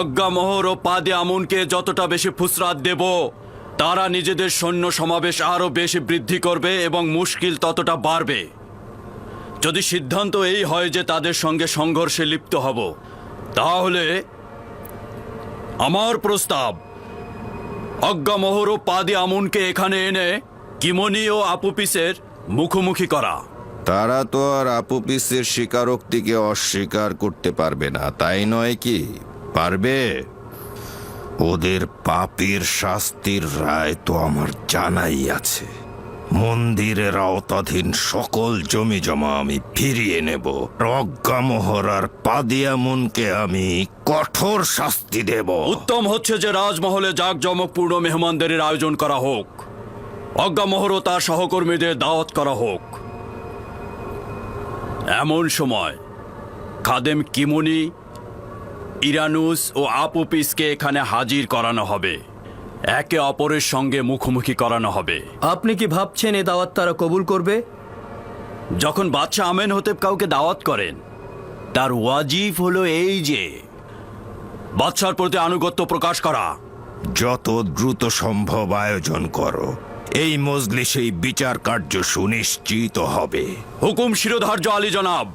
অজ্ঞামোহর ও পাদে আমুনকে যতটা বেশি ফুসরাত দেব, তারা নিজেদের সৈন্য সমাবেশ আরও বেশি বৃদ্ধি করবে এবং মুশকিল ততটা বাড়বে। যদি সিদ্ধান্ত এই হয় যে তাদের সঙ্গে সংঘর্ষে লিপ্ত হব, তাহলে আমার প্রস্তাব, অজ্ঞামোহর ও পাদি আমুনকে এখানে এনে কিমনি ও আপুপিসের মুখোমুখি করা। তারা তো আর আপুপিসের স্বীকারোক্তিকে অস্বীকার করতে পারবে না, তাই নয় কি? পারবে? ওদের পাপের শাস্তির রায় তো আমার জানাই আছে। মন্দিরের আওতাধীন সকল জমি জমা আমি ফিরিয়ে নেব। প্রজ্ঞামোহর আর পাদিয়ামনকে আমি কঠোর শাস্তি দেব। উত্তম হচ্ছে যে রাজমহলে জাঁকজমকপূর্ণ মেহমানদের আয়োজন করা হোক। অজ্ঞামোহর ও তার সহকর্মীদের দাওয়াত করা হোক। এমন সময় খাদেম কিমুনি ইরানুস ও আপুপিসকে এখানে হাজির করানো হবে। একে অপরের সঙ্গে মুখোমুখি করানো হবে। আপনি কি ভাবছেন এ দাওয়াত তারা কবুল করবে? যখন বাচ্চা আমেন হতেব কাউকে দাওয়াত করেন তার ওয়াজিব হলো এই যে বাচ্চার প্রতি আনুগত্য প্রকাশ করা। যত দ্রুত সম্ভব আয়োজন করো। এই মজলিসেই বিচার কার্য সুনিশ্চিত হবে। হুকুম শিরোধার্য আলী জনাব।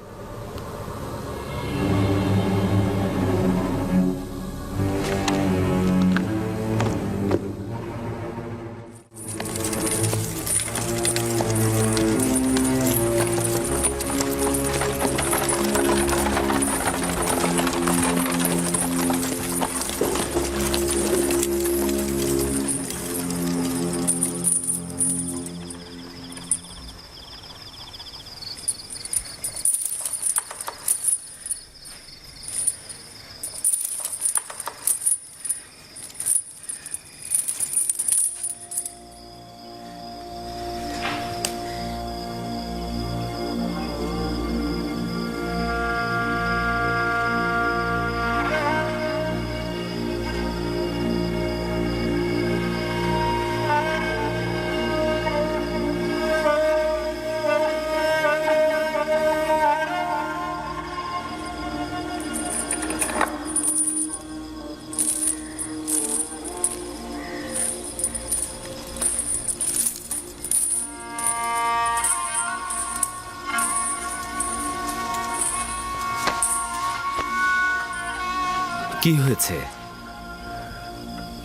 কি হয়েছে?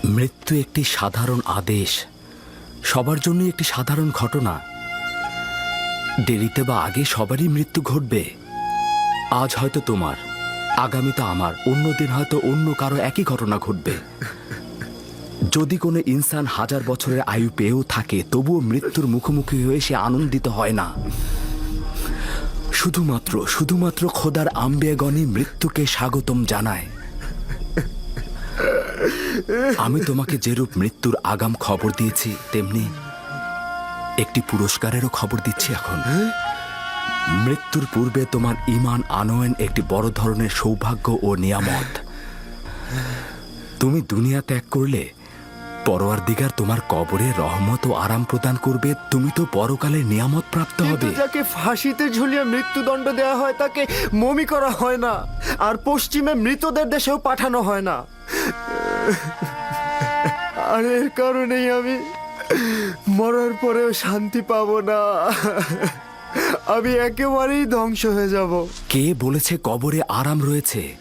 মৃত্যু একটি সাধারণ আদেশ। সবার জন্য একটি সাধারণ ঘটনা। দেরিতে বা আগে সবারই মৃত্যু ঘটবে। আজ হয়তো তোমার আগামীতে আমার অন্যদিন হয়তো অন্য কারও একই ঘটনা ঘটবে। যদি কোনো ইনসান হাজার বছরের আয়ু পেয়েও থাকে, তবুও মৃত্যুর মুখোমুখি হয়ে সে আনন্দিত হয় না। শুধুমাত্র শুধুমাত্র খোদার আম্বেগণই মৃত্যুকে স্বাগতম জানায়। আমি তোমাকে যেরূপ মৃত্যুর আগাম খবর দিয়েছি তেমনি একটি পুরস্কারেরও খবর দিচ্ছি এখন। মৃত্যুর পূর্বে তোমার ইমান আনয়ন একটি বড় ধরনের সৌভাগ্য ও নিয়ামত। তুমি দুনিয়া ত্যাগ করলে পরোয়ার দিগার তোমার কবরে রহমত ও আরাম প্রদান করবে তুমি তো পরকালে নিয়ামত প্রাপ্ত হবে। যাকে ফাঁসিতে ঝুলিয়ে মৃত্যুদণ্ড দেওয়া হয় তাকে মমি করা হয় না। আর পশ্চিমে মৃতদের দেশেও পাঠানো হয় না। আর এর কারণেই আমি মরার পরেও শান্তি পাবো না। আমি একেবারেই ধ্বংস হয়ে যাব। কে বলেছে কবরে আরাম রয়েছে?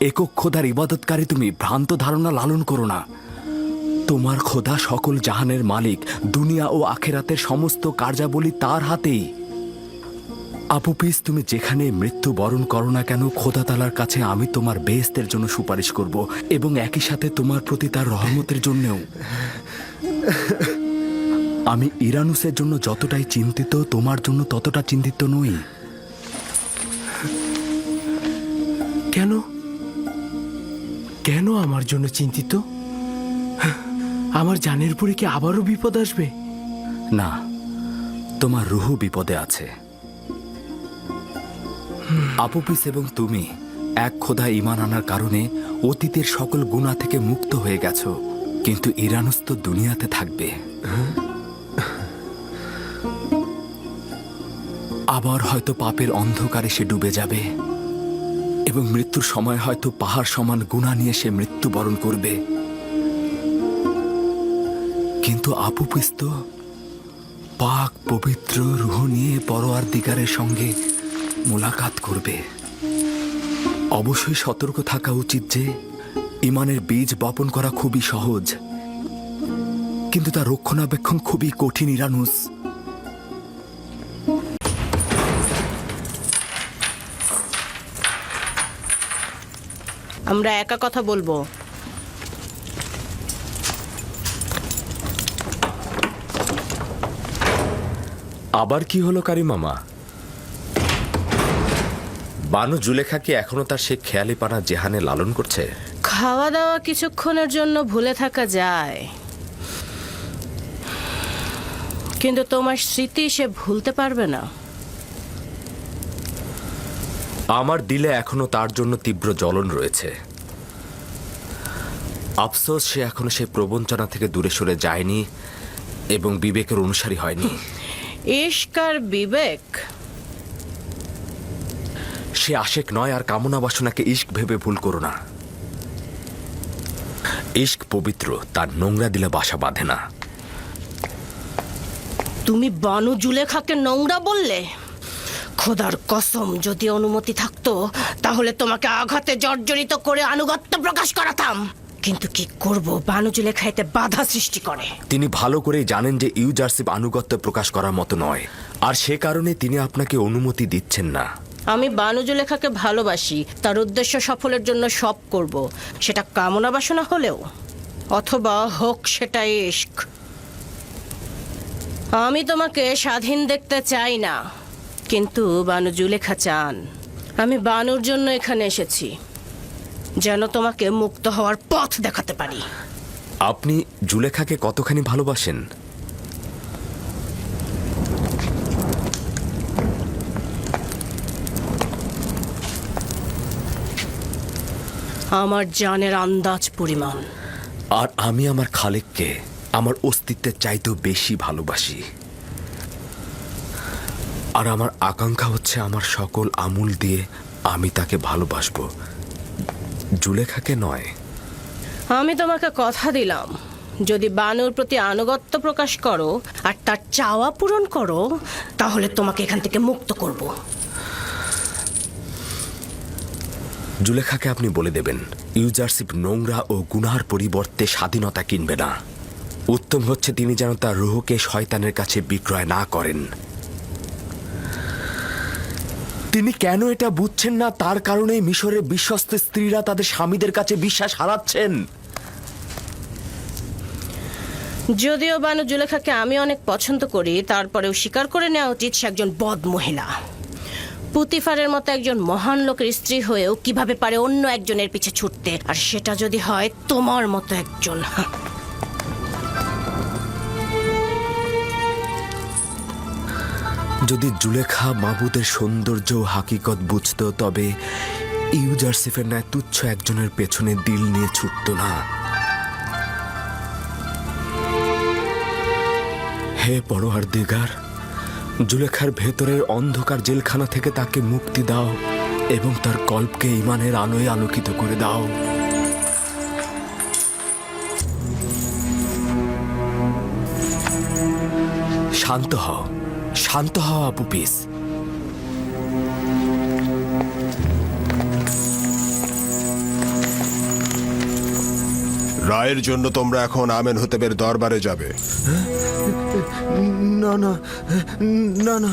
একক খোদার ইবাদতকারী তুমি ভ্রান্ত ধারণা লালন করো না। তোমার খোদা সকল জাহানের মালিক, দুনিয়া ও আখেরাতের সমস্ত কার্যাবলী তার হাতেই। আপুপিস তুমি যেখানে মৃত্যু বরণ করো না কেন খোদা তালার কাছে আমি তোমার বেহেস্তের জন্য সুপারিশ করব এবং একই সাথে তোমার প্রতি তার রহমতের জন্যও। আমি ইরানুসের জন্য যতটাই চিন্তিত তোমার জন্য ততটা চিন্তিত নই। কেন? কেন আমার জন্য চিন্তিত? আমার জানের পরে কি আবারও বিপদ আসবে? না তোমার রুহু বিপদে আছে। আপুপিস এবং তুমি এক খোদা ইমান আনার কারণে অতীতের সকল গুণা থেকে মুক্ত হয়ে গেছো। কিন্তু ইরানুস তো দুনিয়াতে থাকবে। আবার হয়তো পাপের অন্ধকারে সে ডুবে যাবে এবং মৃত্যুর সময় হয়তো পাহাড় সমান গুণা নিয়ে সে মৃত্যুবরণ করবে। কিন্তু আপু পিস্ত পাক পবিত্র রুহ নিয়ে পরোয়ার দিগারের সঙ্গে মোলাকাত করবে। অবশ্যই সতর্ক থাকা উচিত যে ইমানের বীজ বপন করা খুবই সহজ। কিন্তু তার রক্ষণাবেক্ষণ খুবই কঠিন ইরানুস। আমরা একা কথা বলব। আবার কি হলো কারি মামা বানু জুলেখা কি এখনও তার সে খেয়ালি পানা জেহানে লালন করছে? খাওয়া দাওয়া কিছুক্ষণের জন্য ভুলে থাকা যায়। কিন্তু তোমার স্মৃতি সে ভুলতে পারবে না। আমার দিলে এখনও তার জন্য তীব্র জ্বলন রয়েছে। আফসোস সে এখনও সেই প্রবঞ্চনা থেকে দূরে সরে যায়নি এবং বিবেকের অনুসারী হয়নি। ইস্কার বিবেক সে আশেক নয় আর কামনা বাসনাকে ইস্ক ভেবে ভুল করো না। ইস্ক পবিত্র তার নোংরা দিলে বাসা বাঁধে না। তুমি বানু জুলেখাকে নোংরা বললে? খোদার কসম যদি অনুমতি থাকতো তাহলে তোমাকে আঘাতে জর্জরিত করে আনুগত্য প্রকাশ করাতাম। কিন্তু কি করব? বানু জুলেখা এতে বাধা সৃষ্টি করে। তিনি ভালো করেই জানেন যে ইউজারশিপ আনুগত্য প্রকাশ করার মতো নয়। আর সে কারণে তিনি আপনাকে অনুমতি দিচ্ছেন না। আমি বানুজুলেখাকে ভালোবাসি। তার উদ্দেশ্য সফলের জন্য সব করব। সেটা কামনা বাসনা হলেও, অথবা হোক সেটা ইস্ক আমি তোমাকে স্বাধীন দেখতে চাই না, কিন্তু বানু জুলেখা চান। আমি বানুর জন্য এখানে এসেছি, যেন তোমাকে মুক্ত হওয়ার পথ দেখাতে পারি। আপনি জুলেখাকে কতখানি ভালোবাসেন? আমার জানের আন্দাজ পরিমাণ। আর আমি আমার খালেককে আমার অস্তিত্বের চাইতেও বেশি ভালোবাসি। আর আমার আকাঙ্ক্ষা হচ্ছে আমার সকল আমুল দিয়ে আমি তাকে ভালোবাসবো। জুলেখাকে নয়। আমি তোমাকে কথা দিলাম। যদি বানুর প্রতি আনুগত্য প্রকাশ করো আর তার চাওয়া পূরণ করো তাহলে তোমাকে এখান থেকে মুক্ত করব। জুলেখাকে আপনি বলে দেবেন, ইউজারশিপ নোংরা ও গুনার পরিবর্তে স্বাধীনতা কিনবে না। উত্তম হচ্ছে তিনি যেন তার রুহকে শয়তানের কাছে বিক্রয় না করেন। তিনি কেন এটা বুঝছেন না? তার কারণেই মিশরের বিশ্বস্ত স্ত্রীরা তাদের স্বামীদের কাছে বিশ্বাস হারাচ্ছেন। যদিও বানু জুলেখাকে আমি অনেক পছন্দ করি, তারপরেও স্বীকার করে নেওয়া উচিত সে একজন বদ মহিলা পুতিফারের মতো একজন মহান লোকের স্ত্রী হয়েও কীভাবে পারে অন্য একজনের পিছে ছুটতে? আর সেটা যদি হয়, তোমার মতো একজন। যদি জুলেখা মাবুদের সৌন্দর্য হাকিকত বুঝত, তবে ইউজারসিফের ন্যায় তুচ্ছ একজনের পেছনে দিল নিয়ে ছুটত না। হে পরোয়ার দিগার জুলেখার ভেতরের অন্ধকার জেলখানা থেকে তাকে মুক্তি দাও এবং তার কল্পকে ইমানের আলোয় আলোকিত করে দাও। শান্ত হও শান্ত হও আপু পিস রায়ের জন্য তোমরা এখন আমেন হতেবের দরবারে যাবে। না না না না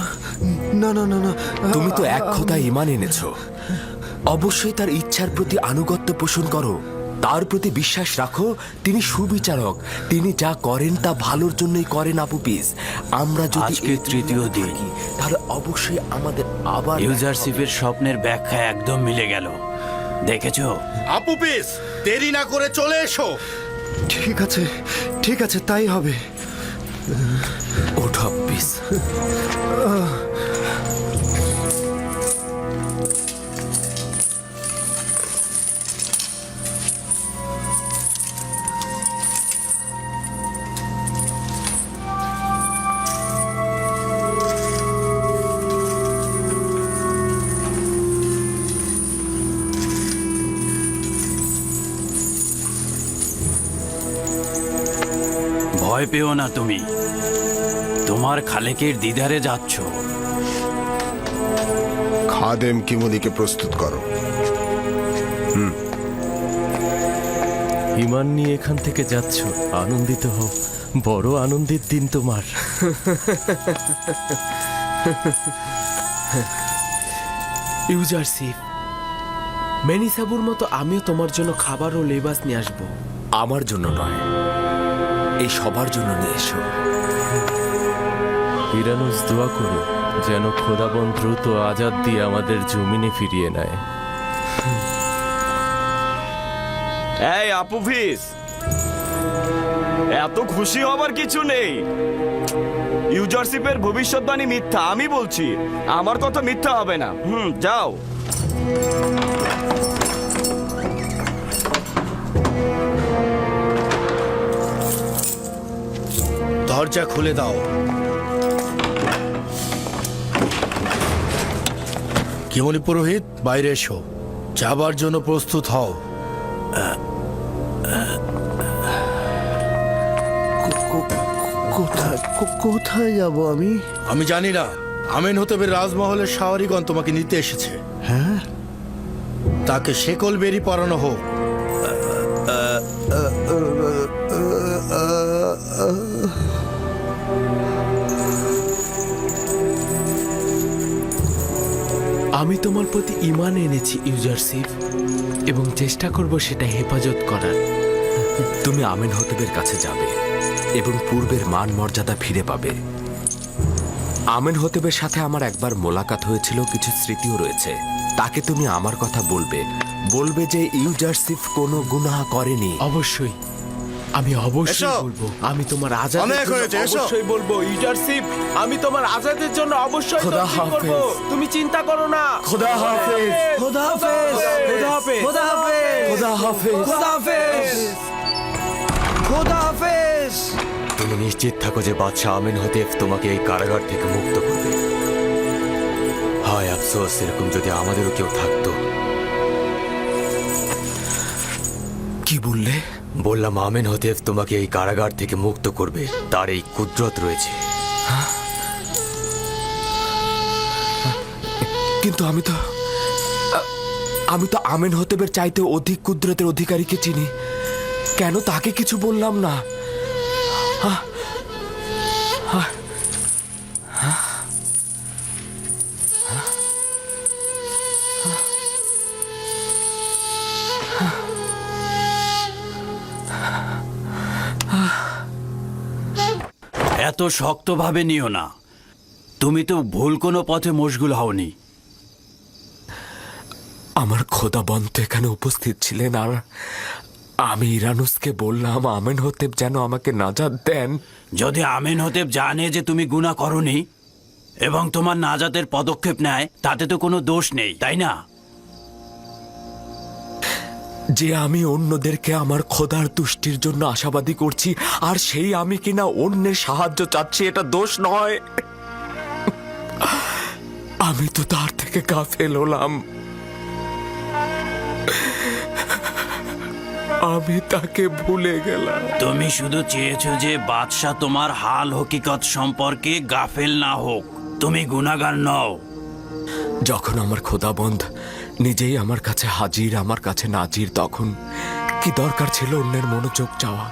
না না না না। তুমি তো এক খোদায় ইমান এনেছো। অবশ্যই তার ইচ্ছার প্রতি আনুগত্য পোষণ করো। তার প্রতি বিশ্বাস রাখো তিনি সুবিচারক। তিনি যা করেন তা ভালোর জন্যই করেন আপু পিস আমরা যদি আজকে এই তৃতীয় দিন। তাহলে অবশ্যই আমাদের আবার ইউজারশিপের স্বপ্নের ব্যাখ্যা একদম মিলে গেল। দেখেছ? আপু পিস দেরি না করে চলে এসো। ঠিক আছে ঠিক আছে তাই হবে। ওঠ পিস পিস ভয় পেও না তুমি। তোমার খালেকের দিদারে যাচ্ছ। খাদেম কিমুনিকে প্রস্তুত করো। ইমান নিয়ে এখান থেকে যাচ্ছ। আনন্দিত হও। বড় আনন্দের দিন তোমার। ইউজারশিপ মেনিসাবুর মতো আমিও তোমার জন্য খাবার ও লেবাস নিয়ে আসব। আমার জন্য নয়। এই সবার জন্য নিয়ে এসো। ইরানুস দোয়া করো যেন খোদাবন দ্রুত আজাদ দিয়ে আমাদের জমিনে ফিরিয়ে নেয়। এই আপুফিস! এত খুশি হবার কিছু নেই। ইউজারশিপের ভবিষ্যৎবাণী মিথ্যা আমি বলছি। আমার কথা মিথ্যা হবে না। হুম যাও। দরজা খুলে দাও। কেমনি পুরোহিত? বাইরে এসো। যাবার জন্য প্রস্তুত হও। কোথায় কো- কোথায় যাব আমি? আমি জানি না। আমেন হতেবের রাজমহলের শাওয়ারিগণ তোমাকে নিতে এসেছে। হ্যাঁ? তাকে শেকল বেরি পরানো হোক। আমি তোমার প্রতি ইমান এনেছি ইউজারশিপ এবং চেষ্টা করব সেটা হেফাজত করার। তুমি আমেন হতেবের কাছে যাবে, এবং পূর্বের মান মর্যাদা ফিরে পাবে। আমেন হতেবের সাথে আমার একবার মোলাকাত হয়েছিল, কিছু স্মৃতিও রয়েছে। তাকে তুমি আমার কথা বলবে বলবে যে ইউজারসিফ কোনো গুনাহ করেনি। অবশ্যই। আমি অবশ্যই এসো। বলব আমি তোমার আজাদের অনেক জন্য হয়েছে, এসো। অবশ্যই বলব ইউজারশিপ আমি তোমার আজাদের জন্য অবশ্যই খোদা তদবির করব। হাফেজ। তুমি চিন্তা করো না। খোদা হাফেজ। খোদা হাফেজ। খোদা হাফেজ। খোদা হাফেজ। খোদা হাফেজ। খোদা হাফেজ। খোদা হাফেজ। তুমি নিশ্চিত থাকো যে বাদশাহ আমিন হতেফ তোমাকে এই কারাগার থেকে মুক্ত করবে। হয় আফসোস এরকম যদি আমাদেরও কেউ থাকতো। কি বললে? বললাম আমেন হতেফ তোমাকে এই কারাগার থেকে মুক্ত করবে। তার এই কুদরত রয়েছে। কিন্তু আমি তো আমি তো আমেন হতেবের চাইতে অধিক কুদরতের অধিকারীকে চিনি। কেন তাকে কিছু বললাম না? হা? এত শক্তভাবে নিও না। তুমি তো ভুল কোনো পথে মশগুল হওনি। আমার খোদা বন্ত এখানে উপস্থিত ছিলেন আর আমি ইরানুসকে বললাম আমেন হতেব যেন আমাকে নাজাদ দেন। যদি আমেন হতেব জানে যে তুমি গুণা করনি এবং তোমার নাজাতের পদক্ষেপ নেয় তাতে তো কোনো দোষ নেই তাই না? যে আমি অন্যদেরকে আমার খোদার তুষ্টির জন্য আশাবাদী করছি আর সেই আমি কিনা অন্যের সাহায্য চাচ্ছি এটা দোষ নয়। আমি তো তার থেকে গাফেল হলাম। আমি তাকে ভুলে গেলাম। তুমি শুধু চেয়েছো যে বাদশাহ তোমার হাল হকিকত সম্পর্কে গাফেল না হোক। তুমি গুণাগার নও। যখন আমার খোদাবন্ধ নিজেই আমার কাছে হাজির, আমার কাছে নাজির। তখন কি দরকার ছিল অন্যের মনোযোগ চাওয়া?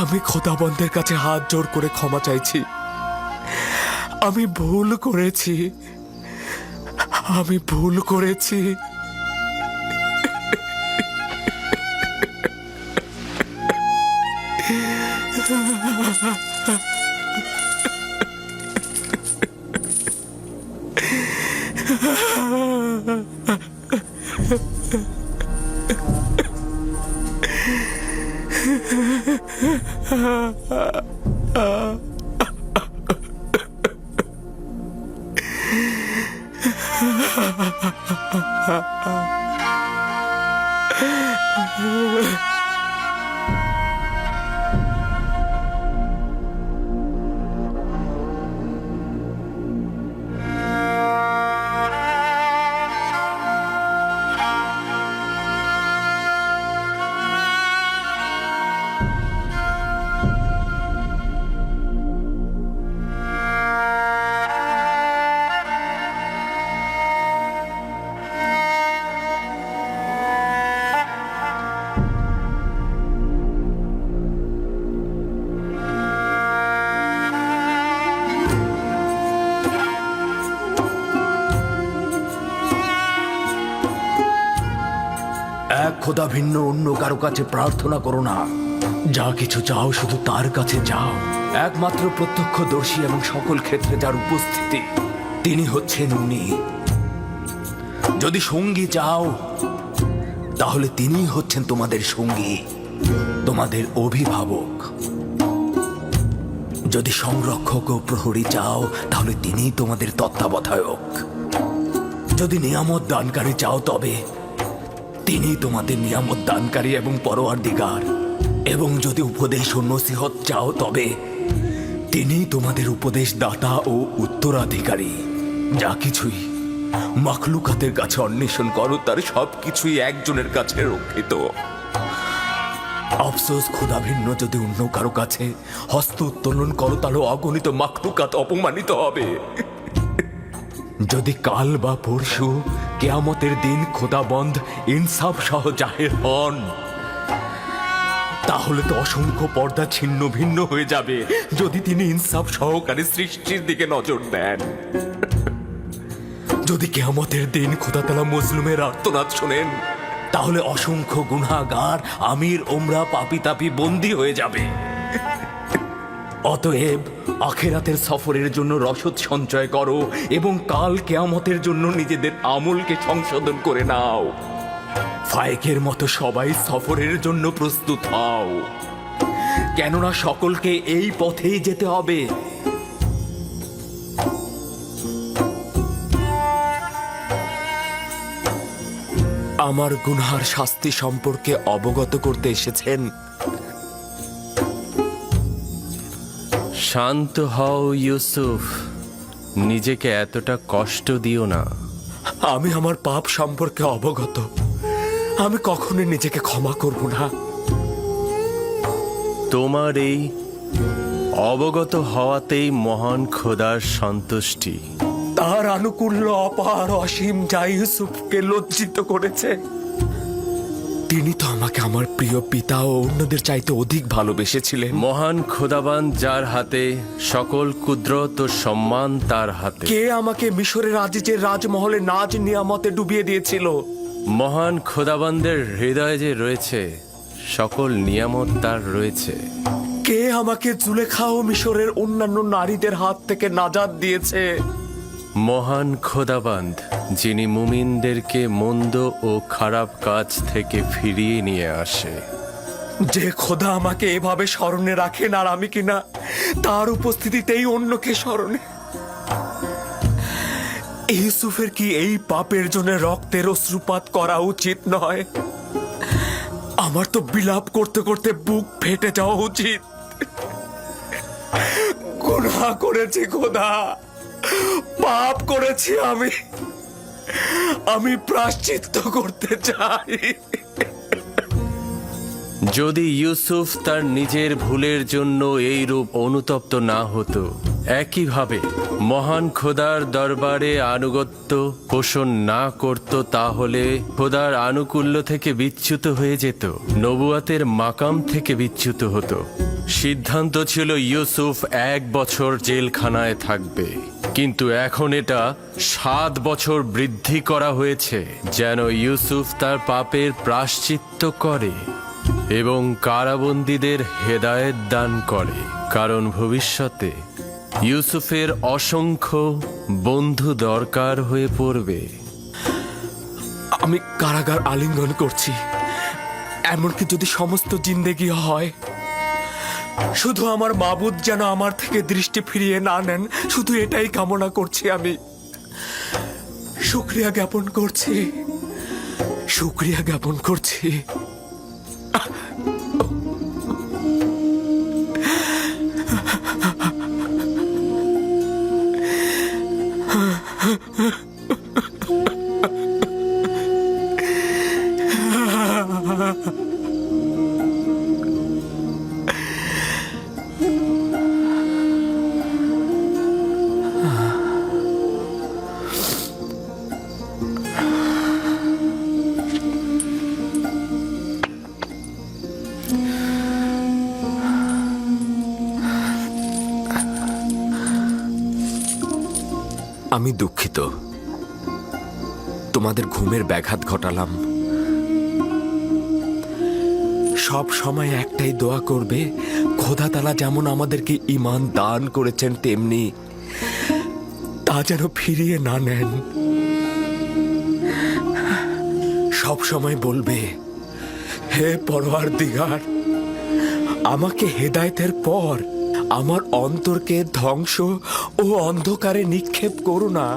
আমি খোদাবন্ধের কাছে হাত জোর করে ক্ষমা চাইছি। আমি ভুল করেছি। আমি ভুল করেছি। খোদা ভিন্ন, অন্য কারও কাছে প্রার্থনা করো না। যা কিছু চাও শুধু তার কাছে যাও। একমাত্র প্রত্যক্ষদর্শী এবং সকল ক্ষেত্রে যার উপস্থিতি, তিনি হচ্ছেন উনি। যদি সঙ্গী চাও, তাহলে তিনিই হচ্ছেন তোমাদের সঙ্গী, তোমাদের অভিভাবক। যদি সংরক্ষক ও প্রহরী চাও, তাহলে তিনিই তোমাদের তত্ত্বাবধায়ক। যদি নিয়ামত দানকারী চাও, তবে তিনি তোমাদের নিয়ামত দানকারী এবং পরোয়ার দিগার। এবং যদি উপদেশ ও নসিহত চাও তবে, তিনি তোমাদের উপদেশ দাতা ও উত্তরাধিকারী। যা কিছুই মাখলুকাতের কাছে অন্বেষণ করো, তার সব কিছুই একজনের কাছে রক্ষিত। আফসোস, ক্ষুধা ভিন্ন যদি অন্য কারও কাছে হস্ত উত্তোলন করো, তাহলে অগণিত মাখলুকাত অপমানিত হবে। যদি কাল বা পরশু কেয়ামতের দিন খোদাবন্ধ ইনসাফ সহ জাহের হন, তাহলে তো অসংখ্য পর্দা ছিন্ন ভিন্ন হয়ে যাবে যদি তিনি ইনসাফ সহকারে সৃষ্টির দিকে নজর দেন। যদি কেয়ামতের দিন খোদাতলা মজলুমের আর্তনাদ শোনেন, তাহলে অসংখ্য গুনাগার আমির ওমরা পাপি তাপি বন্দী হয়ে যাবে। অতএব আখেরাতের সফরের জন্য রসদ সঞ্চয় করো এবং কাল কেয়ামতের জন্য নিজেদের আমলকে সংশোধন করে নাও। ফায়েকের মতো সবাই সফরের জন্য প্রস্তুত হও। কেননা সকলকে এই পথেই যেতে হবে। আমার গুনহার শাস্তি সম্পর্কে অবগত করতে এসেছেন। শান্ত হও ইউসুফ। নিজেকে এতটা কষ্ট দিও না। আমি আমার পাপ সম্পর্কে অবগত। আমি কখনোই নিজেকে ক্ষমা করব না। তোমার এই অবগত হওয়াতেই মহান খোদার সন্তুষ্টি। তার আনুকূল্য অপার অসীম যা ইউসুফকে লজ্জিত করেছে তিনি তো আমাকে আমার প্রিয় পিতা ও অন্যদের চাইতে অধিক ভালোবেসেছিলেন। মহান খোদাবান যার হাতে সকল কুদরত ও সম্মান তার হাতে। কে আমাকে মিশরের আজিজের রাজমহলে নাজ নিয়ামতে ডুবিয়ে দিয়েছিল? মহান খোদাবানদের হৃদয়ে যে রয়েছে সকল নিয়ামত তার রয়েছে। কে আমাকে জুলেখা ও মিশরের অন্যান্য নারীদের হাত থেকে নাজাদ দিয়েছে? মহান খোদাবান্ধ যিনি মুমিনদেরকে মন্দ ও খারাপ কাজ থেকে ফিরিয়ে নিয়ে আসে। যে খোদা আমাকে এভাবে স্মরণে রাখেন আর আমি কিনা তার উপস্থিতিতেই অন্যকে স্মরণে। ইউসুফের কি এই পাপের জন্য রক্তের অশ্রুপাত করা উচিত নয়? আমার তো বিলাপ করতে করতে বুক ফেটে যাওয়া উচিত। গুনাহ করেছি খোদা। পাপ করেছি আমি। আমি প্রাশ্চিত্য করতে চাই। যদি ইউসুফ তার নিজের ভুলের জন্য এই রূপ অনুতপ্ত না হতো, একইভাবে মহান খোদার দরবারে আনুগত্য পোষণ না করত, তাহলে খোদার আনুকূল্য থেকে বিচ্যুত হয়ে যেত, নবুয়াতের মাকাম থেকে বিচ্যুত হতো। সিদ্ধান্ত ছিল, ইউসুফ এক বছর জেলখানায় থাকবে। কিন্তু এখন এটা সাত বছর বৃদ্ধি করা হয়েছে, যেন ইউসুফ তার পাপের প্রাশ্চিত্য করে এবং কারাবন্দীদের হেদায়েত দান করে। কারণ ভবিষ্যতে ইউসুফের অসংখ্য বন্ধু দরকার হয়ে পড়বে। আমি কারাগার আলিঙ্গন করছি। এমনকি যদি সমস্ত জিন্দেগি হয় শুধু আমার মাবুদ যেন আমার থেকে দৃষ্টি ফিরিয়ে না নেন, শুধু এটাই কামনা করছি আমি। শুক্রিয়া জ্ঞাপন করছি। শুক্রিয়া জ্ঞাপন করছি। আমি ব্যাঘাত ঘটালাম। সব সময় একটাই দোয়া করবে খোদা তালা যেমন আমাদেরকে ইমান দান করেছেন, তেমনি তা যেন ফিরিয়ে না নেন। সব সময় বলবে, হে পরোয়ার দিগার আমাকে হেদায়েতের পর আমার অন্তরকে ধ্বংস ও অন্ধকারে নিক্ষেপ করো না।